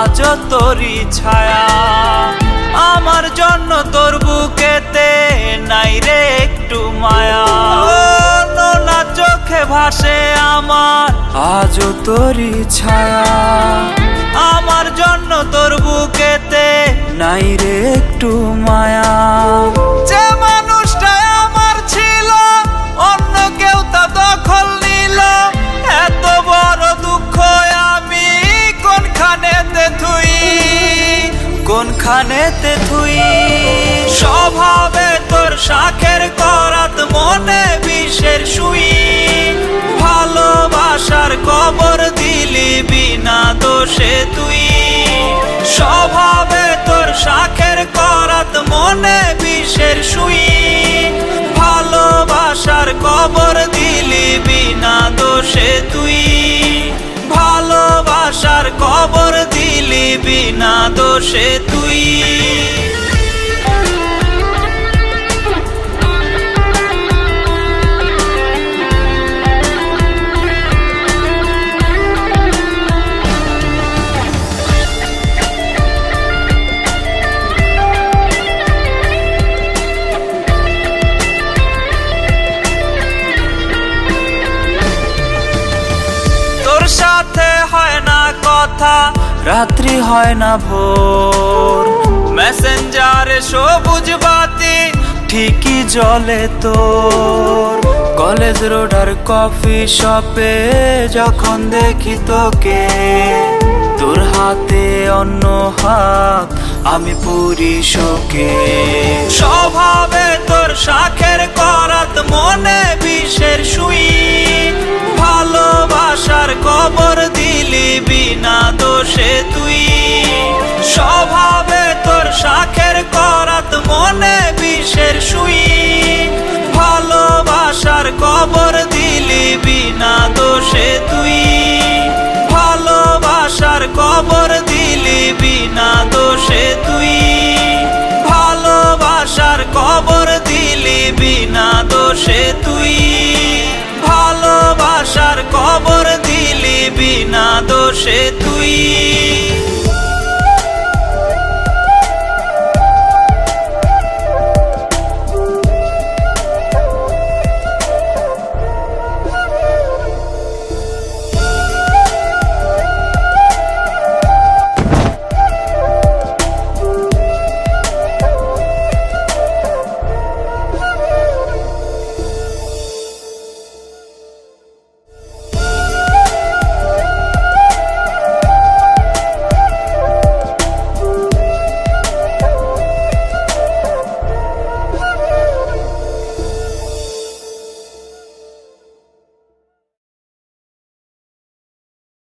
আজ তোরই ছায়া। আমার জন্য তোর বুকেতে নাই রে একটু মায়া। নোনা চোখে ভাসে আমার আজ তোরই ছায়া। আমার জন্য তোর বুকেতে নাই রে একটু মায়া। কোনখানেতে থুই। স্বভাবে তোর শাখের করাত মনে বিষের শুই ভালোবাসার কবর দিলি বিনা দোষে তুই। স্বভাবে তোর শাখের করাত মনে বিষের শুই ভালোবাসার কবর দিলি বিনা দোষে তুই। কথা রাত্রি হয় না ভোর। মেসেঞ্জারে সবুজ বাতি, ঠিকই জলে তোর। কলেজ রোড আর কফি শপে যখন দেখি তোকে, তোর হাতে অন্য হাত আমি পুরি শোকে। স্বভাবে দোষে তুই। স্বভাবে তোর শাখের করাত মনে বিষের শুই ভালোবাসার কবর দিলি বিনা দোষে তুই। ভালোবাসার কবর দিলি বিনা দোষে তুই। ভালোবাসার কবর দিলি বিনা দোষে তুই। বিনা দোষে তুই।